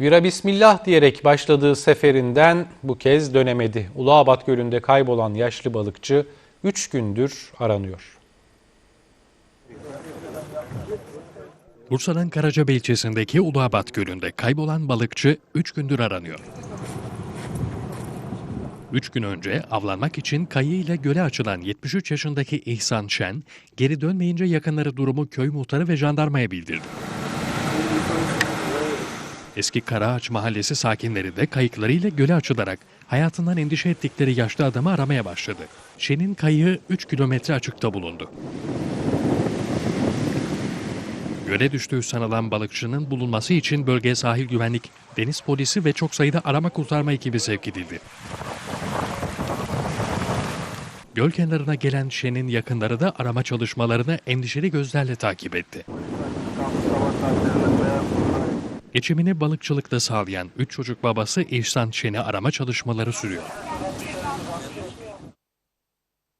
Vira Bismillah diyerek başladığı seferinden bu kez dönemedi. Uluabat Gölü'nde kaybolan yaşlı balıkçı 3 gündür aranıyor. Bursa'nın Karacabey ilçesindeki Uluabat Gölü'nde kaybolan balıkçı 3 gündür aranıyor. 3 gün önce avlanmak için kayığıyla göle açılan 73 yaşındaki İhsan Şen, geri dönmeyince yakınları durumu köy muhtarı ve jandarmaya bildirdi. Eski Karaağaç Mahallesi sakinleri de kayıklarıyla göle açılarak hayatından endişe ettikleri yaşlı adamı aramaya başladı. Şen'in kayığı 3 kilometre açıkta bulundu. Göle düştüğü sanılan balıkçının bulunması için bölgeye sahil güvenlik, deniz polisi ve çok sayıda arama kurtarma ekibi sevk edildi. Göl kenarına gelen Şen'in yakınları da arama çalışmalarını endişeli gözlerle takip etti. Geçimini balıkçılıkta sağlayan 3 çocuk babası İhsan Şen'i arama çalışmaları sürüyor.